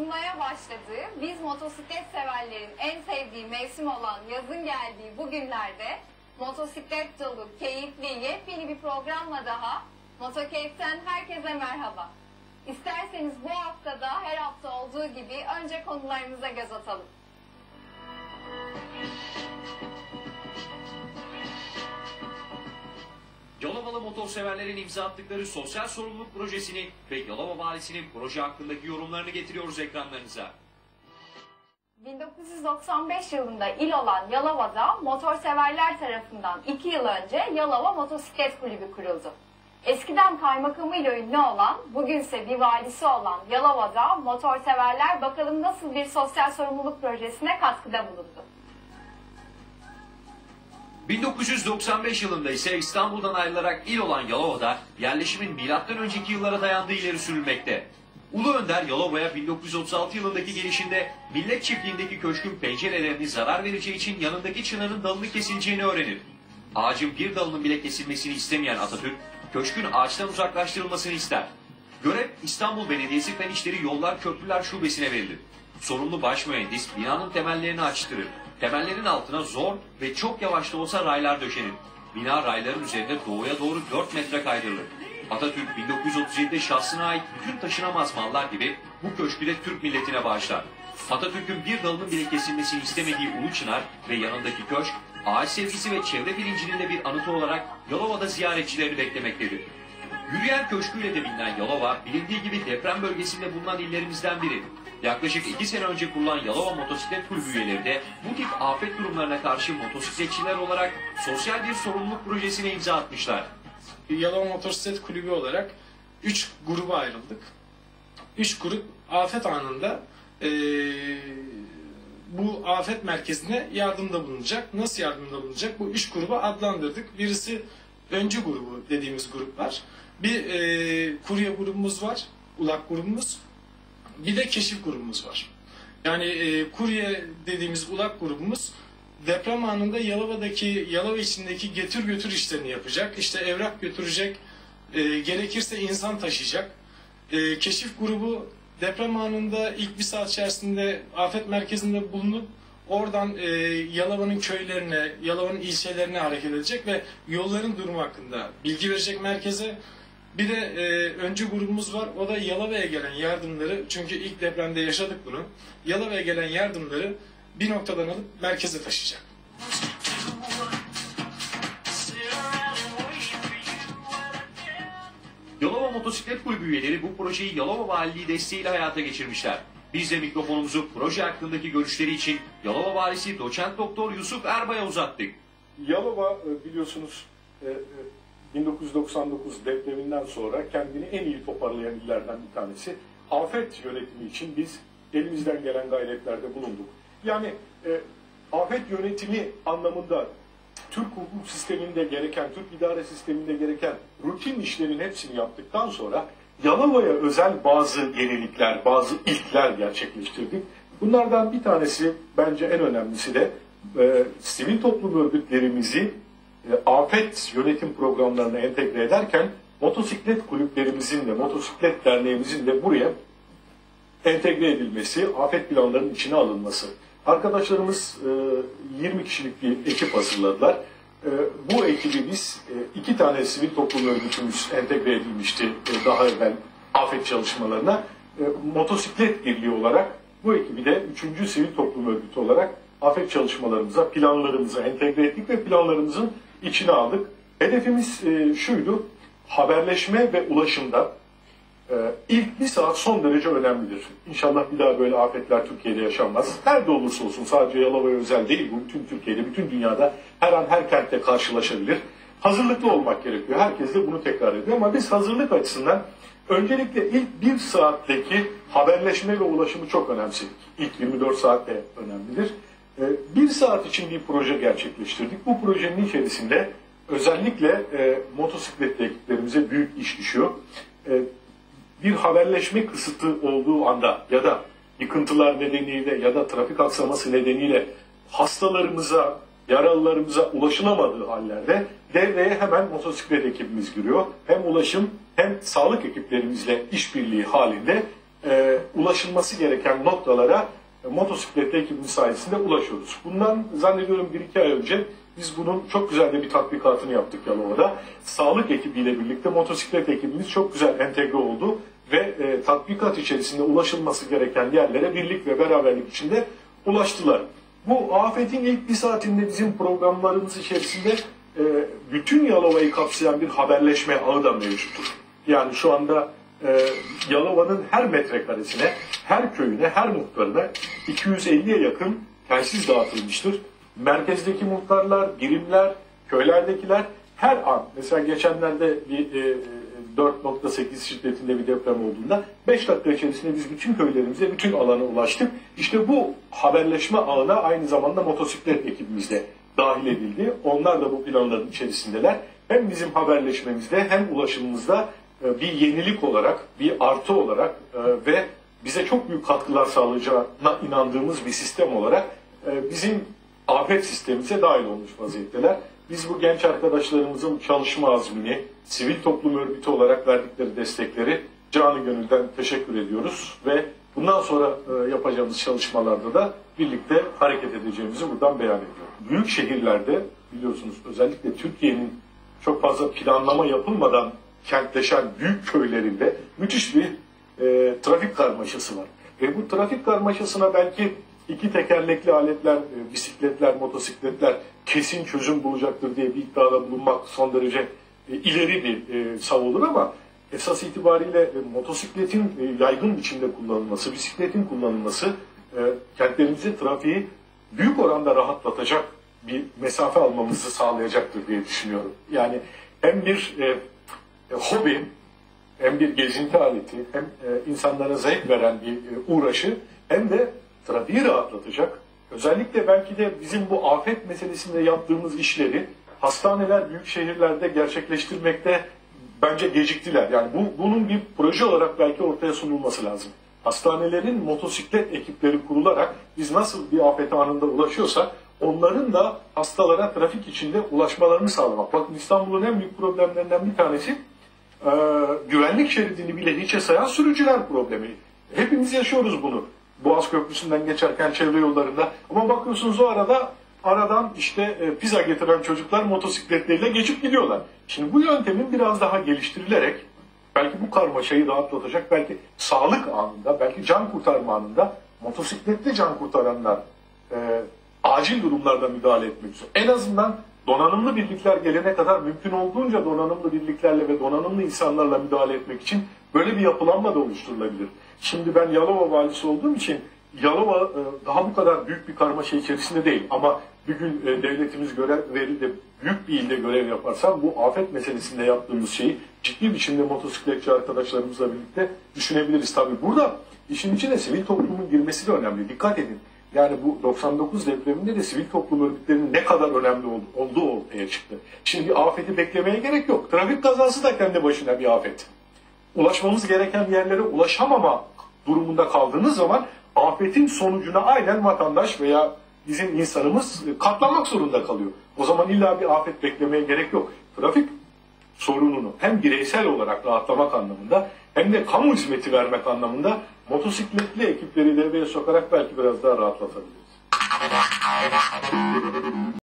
ısınmaya başladığı, biz motosiklet severlerin en sevdiği mevsim olan yazın geldiği bu günlerde motosiklet dolu, keyifli, yepyeni bir programla daha Motokeyf'ten herkese merhaba. İsterseniz bu haftada her hafta olduğu gibi önce konularımıza göz atalım. Motorseverlerin imza attıkları sosyal sorumluluk projesini ve Yalova Valisi'nin proje hakkındaki yorumlarını getiriyoruz ekranlarınıza. 1995 yılında il olan Yalova'da motorseverler tarafından 2 yıl önce Yalova Motosiklet Kulübü kuruldu. Eskiden kaymakamıyla ünlü olan, bugünse bir valisi olan Yalova'da motorseverler bakalım nasıl bir sosyal sorumluluk projesine katkıda bulundu. 1995 yılında ise İstanbul'dan ayrılarak il olan Yalova'da yerleşimin milattan önceki yıllara dayandığı ileri sürülmekte. Ulu Önder Yalova'ya 1936 yılındaki gelişinde millet çiftliğindeki köşkün pencerelerini zarar vereceği için yanındaki çınarın dalını kesileceğini öğrenir. Ağacın bir dalının bile kesilmesini istemeyen Atatürk, köşkün ağaçtan uzaklaştırılmasını ister. Görev İstanbul Belediyesi Fen İşleri Yollar Köprüler Şubesi'ne verilir. Sorumlu baş mühendis binanın temellerini açtırır. Temellerin altına zor ve çok yavaş da olsa raylar döşenir. Bina rayların üzerinde doğuya doğru 4 metre kaydırılır. Atatürk 1937'de şahsına ait bütün taşınamaz mallar gibi bu köşkü de Türk milletine bağışlar. Atatürk'ün bir dalının bile kesilmesini istemediği Ulu Çınar ve yanındaki köşk, ağaç sevgisi ve çevre bilincinin de bir anıtı olarak Yalova'da ziyaretçilerini beklemektedir. Yürüyen köşküyle de bilinen Yalova, bilindiği gibi deprem bölgesinde bulunan illerimizden biri. Yaklaşık iki sene önce kurulan Yalova Motosiklet Kulübü üyeleri de bu tip afet durumlarına karşı motosikletçiler olarak sosyal bir sorumluluk projesine imza atmışlar. Yalova Motosiklet Kulübü olarak 3 gruba ayrıldık. 3 grup afet anında eee, bu afet merkezine yardımda bulunacak. Nasıl yardımda bulunacak? Bu 3 gruba adlandırdık. Birisi öncü grubu dediğimiz grup var. Bir eee kurye grubumuz var, ulak grubumuz. Bir de keşif grubumuz var. Yani eee kurye dediğimiz ulak grubumuz deprem anında Yalova'daki, Yalova içindeki getir götür işlerini yapacak. İşte evrak götürecek, e, gerekirse insan taşıyacak. E, keşif grubu deprem anında ilk bir saat içerisinde afet merkezinde bulunup oradan e, Yalova'nın köylerine, Yalova'nın ilçelerine hareket edecek ve yolların durumu hakkında bilgi verecek merkeze. Bir de e, öncü grubumuz var. O da Yalova'ya gelen yardımları, çünkü ilk depremde yaşadık bunu. Yalova'ya gelen yardımları bir noktadan alıp merkeze taşıyacak. Yalova Motosiklet Kulübü üyeleri bu projeyi Yalova Valiliği desteğiyle hayata geçirmişler. Biz de mikrofonumuzu proje hakkındaki görüşleri için Yalova Valisi Doçent Doktor Yusuf Erbay'a uzattık. Yalova e, biliyorsunuz e, e, 1999 depreminden sonra kendini en iyi toparlayan illerden bir tanesi. Afet yönetimi için biz elimizden gelen gayretlerde bulunduk. Yani e, afet yönetimi anlamında Türk hukuk sisteminde gereken, Türk idare sisteminde gereken rutin işlerin hepsini yaptıktan sonra Yalova'ya özel bazı yenilikler, bazı ilkler gerçekleştirdik. Bunlardan bir tanesi bence en önemlisi de e, sivil toplum örgütlerimizi e, afet yönetim programlarına entegre ederken motosiklet kulüplerimizin de, motosiklet derneğimizin de buraya entegre edilmesi, afet planlarının içine alınması. Arkadaşlarımız e, 20 kişilik bir ekip hazırladılar. E, bu ekibi biz e, iki tane sivil toplum örgütümüz entegre edilmişti e, daha evvel afet çalışmalarına. E, motosiklet Birliği olarak bu ekibi de üçüncü sivil toplum örgütü olarak afet çalışmalarımıza, planlarımıza entegre ettik ve planlarımızın içine aldık. Hedefimiz e, şuydu, haberleşme ve ulaşımda ee, ilk bir saat son derece önemlidir. İnşallah bir daha böyle afetler Türkiye'de yaşanmaz. Nerede olursa olsun sadece Yalova'ya özel değil bu bütün Türkiye'de, bütün dünyada her an her kentte karşılaşabilir. Hazırlıklı olmak gerekiyor. Herkes de bunu tekrar ediyor ama biz hazırlık açısından öncelikle ilk bir saatteki haberleşme ve ulaşımı çok önemsedik. İlk 24 saat de önemlidir. Ee, Bir saat için bir proje gerçekleştirdik. Bu projenin içerisinde özellikle e, motosikletli ekiplerimize büyük iş düşüyor. E, bir haberleşme kısıtı olduğu anda ya da yıkıntılar nedeniyle ya da trafik aksaması nedeniyle hastalarımıza, yaralılarımıza ulaşılamadığı hallerde devreye hemen motosiklet ekibimiz giriyor. Hem ulaşım hem sağlık ekiplerimizle işbirliği halinde e, ulaşılması gereken noktalara motosiklet ekibimiz sayesinde ulaşıyoruz. Bundan zannediyorum bir iki ay önce biz bunun çok güzel de bir tatbikatını yaptık Yalova'da. Sağlık ekibiyle birlikte motosiklet ekibimiz çok güzel entegre oldu ve e, tatbikat içerisinde ulaşılması gereken yerlere birlik ve beraberlik içinde ulaştılar. Bu afetin ilk bir saatinde bizim programlarımız içerisinde e, bütün Yalova'yı kapsayan bir haberleşme ağı da mevcuttur. Yani şu anda e, Yalova'nın her metrekaresine, her köyüne, her muhtarına 250'ye yakın telsiz dağıtılmıştır. Merkezdeki muhtarlar, birimler, köylerdekiler her an, mesela geçenlerde bir e, 4.8 şiddetinde bir deprem olduğunda 5 dakika içerisinde biz bütün köylerimize, bütün alana ulaştık. İşte bu haberleşme ağına aynı zamanda motosiklet ekibimiz de dahil edildi. Onlar da bu planların içerisindeler. Hem bizim haberleşmemizde hem ulaşımımızda bir yenilik olarak, bir artı olarak e, ve bize çok büyük katkılar sağlayacağına inandığımız bir sistem olarak e, bizim afet sistemimize dahil olmuş vaziyetteler. Biz bu genç arkadaşlarımızın çalışma azmini, sivil toplum örgütü olarak verdikleri destekleri canı gönülden teşekkür ediyoruz ve bundan sonra e, yapacağımız çalışmalarda da birlikte hareket edeceğimizi buradan beyan ediyorum. Büyük şehirlerde biliyorsunuz özellikle Türkiye'nin çok fazla planlama yapılmadan kentleşen büyük köylerinde müthiş bir e, trafik karmaşası var. Ve bu trafik karmaşasına belki iki tekerlekli aletler, e, bisikletler, motosikletler kesin çözüm bulacaktır diye bir iddiada bulunmak son derece e, ileri bir e, sav olur ama esas itibariyle e, motosikletin e, yaygın biçimde kullanılması, bisikletin kullanılması e, kentlerimizde trafiği büyük oranda rahatlatacak bir mesafe almamızı sağlayacaktır diye düşünüyorum. Yani hem bir e, e, hobi, hem bir gezinti aleti, hem e, insanlara zevk veren bir e, uğraşı, hem de trafiği rahatlatacak. Özellikle belki de bizim bu afet meselesinde yaptığımız işleri hastaneler büyük şehirlerde gerçekleştirmekte bence geciktiler. Yani bu, bunun bir proje olarak belki ortaya sunulması lazım. Hastanelerin motosiklet ekipleri kurularak biz nasıl bir afet anında ulaşıyorsak onların da hastalara trafik içinde ulaşmalarını sağlamak. Bakın İstanbul'un en büyük problemlerinden bir tanesi güvenlik şeridini bile hiçe sayan sürücüler problemi. Hepimiz yaşıyoruz bunu. Boğaz Köprüsü'nden geçerken çevre yollarında. Ama bakıyorsunuz o arada aradan işte e, pizza getiren çocuklar motosikletleriyle geçip gidiyorlar. Şimdi bu yöntemin biraz daha geliştirilerek belki bu karmaşayı rahatlatacak, belki sağlık anında, belki can kurtarma anında motosikletli can kurtaranlar e, acil durumlarda müdahale etmek üzere. En azından donanımlı birlikler gelene kadar mümkün olduğunca donanımlı birliklerle ve donanımlı insanlarla müdahale etmek için böyle bir yapılanma da oluşturulabilir. Şimdi ben Yalova valisi olduğum için Yalova e, daha bu kadar büyük bir karmaşa içerisinde değil ama bir gün e, devletimiz görev verildi, büyük bir ilde görev yaparsam bu afet meselesinde yaptığımız şeyi ciddi biçimde motosikletçi arkadaşlarımızla birlikte düşünebiliriz. Tabii burada işin içine sivil toplumun girmesi de önemli. Dikkat edin. Yani bu 99 depreminde de sivil toplum örgütlerinin ne kadar önemli olduğu ortaya çıktı. Şimdi afeti beklemeye gerek yok. Trafik kazası da kendi başına bir afet. Ulaşmamız gereken yerlere ulaşamama durumunda kaldığınız zaman afetin sonucuna aynen vatandaş veya bizim insanımız katlanmak zorunda kalıyor. O zaman illa bir afet beklemeye gerek yok. Trafik sorununu hem bireysel olarak rahatlamak anlamında hem de kamu hizmeti vermek anlamında motosikletli ekipleri devreye sokarak belki biraz daha rahatlatabiliriz.